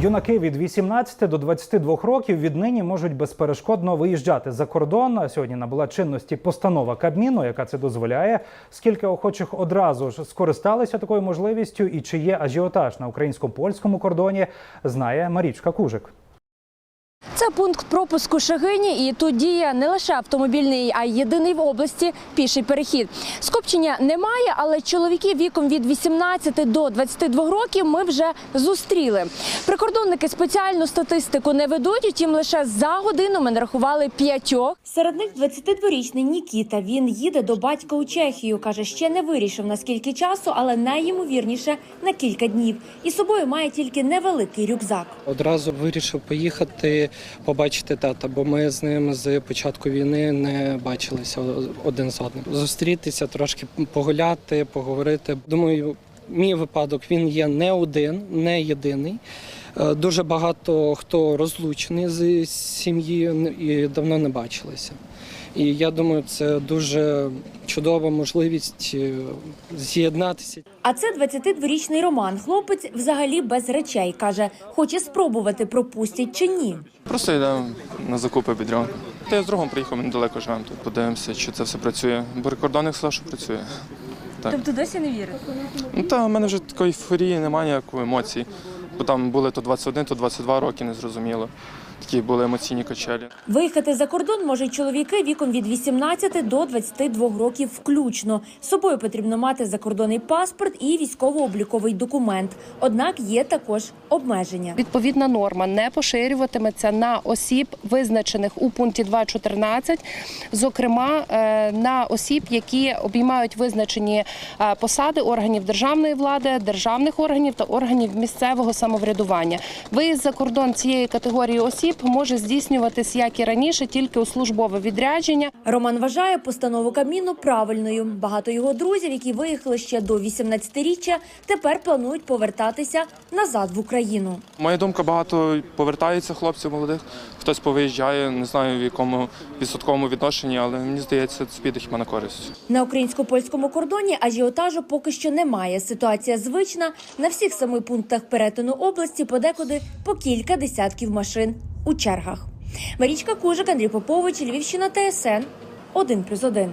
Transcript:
Юнаки від 18 до 22 років віднині можуть безперешкодно виїжджати за кордон. Сьогодні набула чинності постанова Кабміну, яка це дозволяє. Скільки охочих одразу ж скористалися такою можливістю, і чи є ажіотаж на українсько-польському кордоні, знає Марічка Кужик. Це пункт пропуску Шагині, і тут діє не лише автомобільний, а й єдиний в області піший перехід. Скупчення немає, але чоловіків віком від 18 до 22 років ми вже зустріли. Прикордонники спеціальну статистику не ведуть, утім лише за годину ми нарахували п'ятьох. Серед них 22-річний Нікіта. Він їде до батька у Чехію. каже, ще не вирішив наскільки часу, але найімовірніше на кілька днів. І з собою має тільки невеликий рюкзак. Одразу вирішив поїхати побачити тата, бо ми з ним з початку війни не бачилися один з одним. Зустрітися, трошки погуляти, поговорити. Думаю, мій випадок він є не один, не єдиний. Е, Дуже багато хто розлучений з сім'єю і давно не бачилися. І я думаю, це дуже чудова можливість е, з'єднатися. А це 22-річний Роман. Хлопець взагалі без речей. Каже, хоче спробувати, пропустять чи ні. Просто йдемо на закупи бідрянку. Та я з другом приїхав, ми недалеко живемо тут. Подивимося, чи це все працює. Бо прикордонник сказав, що працює. Так. Тобто досі не вірите? Ну та в мене вже такої ейфорії немає ніякої емоцій. Там були то 21, то 22 роки, незрозуміло. Такі були емоційні качелі. Виїхати за кордон можуть чоловіки віком від 18 до 22 років включно. З собою потрібно мати закордонний паспорт і військово-обліковий документ. Однак є також обмеження. Відповідна норма не поширюватиметься на осіб, визначених у пункті 2.14, зокрема е, на осіб, які обіймають визначені е, посади органів державної влади, державних органів та органів місцевого самоврядування. Виїзд за кордон цієї категорії осіб може здійснюватись як і раніше, тільки у службове відрядження. Роман вважає постанову Кабміну правильною. Багато його друзів, які виїхали ще до 18-річчя, тепер планують повертатися назад в Україну. Моя думка, багато повертаються хлопців молодих. Хтось повиїжджає, не знаю в якому відсотковому відношенні, але мені здається, це піде хіба на користь. На українсько-польському кордоні ажіотажу поки що немає. Ситуація звична. На всіх семи пунктах перетину області подекуди по кілька десятків машин у чергах. Марічка Кужик, Андрій Попович, Львівщина, ТСН 1+,1.